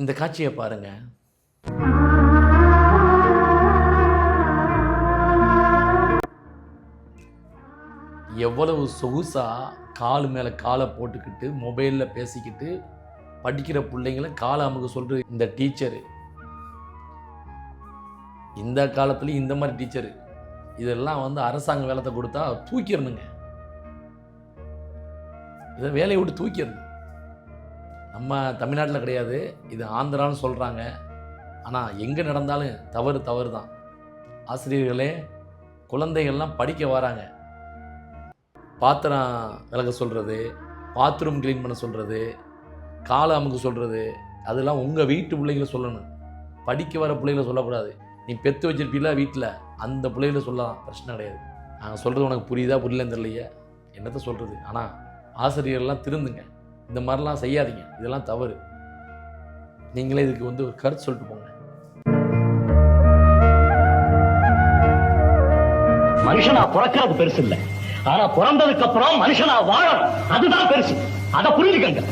இந்த காட்சியை பாருங்கள் எவ்வளவு சொகுசாக கால் மேலே காலை போட்டுக்கிட்டு மொபைலில் பேசிக்கிட்டு படிக்கிற பிள்ளைங்களை காலை அமுக சொல்கிற இந்த டீச்சரு. இந்த காலத்துலேயும் இந்த மாதிரி டீச்சரு. இதெல்லாம் வந்து அரசாங்க வேலத்தை கொடுத்தா தூக்கிடணுங்க. இதை வேலையை விட்டு தூக்கிடணும். நம்ம தமிழ்நாட்டில் கிடையாது. இது ஆந்திரான்னு சொல்கிறாங்க ஆனால் எங்கே நடந்தாலும் தவறு தவறு தான் ஆசிரியர்களே குழந்தைகள்லாம் படிக்க வராங்க. பாத்திரம் விலக சொல்கிறது பாத்ரூம் க்ளீன் பண்ண சொல்கிறது காலை அமுக்கு சொல்கிறது அதெல்லாம் உங்கள் வீட்டு பிள்ளைங்கள சொல்லணும். படிக்க வர பிள்ளைகளை சொல்லக்கூடாது. நீ பெற்று வச்சிருப்பீல வீட்டில் அந்த பிள்ளைகளை சொல்லலாம். பிரச்சனை கிடையாது. நாங்கள் சொல்கிறது உனக்கு புரியுதா புரியலன்னு தெரியலையே. என்னத்த சொல்கிறது ஆனால் ஆசிரியர்கள்லாம் திருந்துங்க. இந்த மாதிரிலாம் செய்யாதீங்க. இதெல்லாம் தவறு. நீங்களே இதுக்கு வந்து ஒரு கருத்து சொல்லிட்டு போங்க. மனுஷனா பிறக்கிறது பெருசு இல்லை ஆனா பிறந்ததுக்கு அப்புறம் மனுஷனா வாழணும். அதுதான் பெருசு. அதை புரிஞ்சுக்கங்க.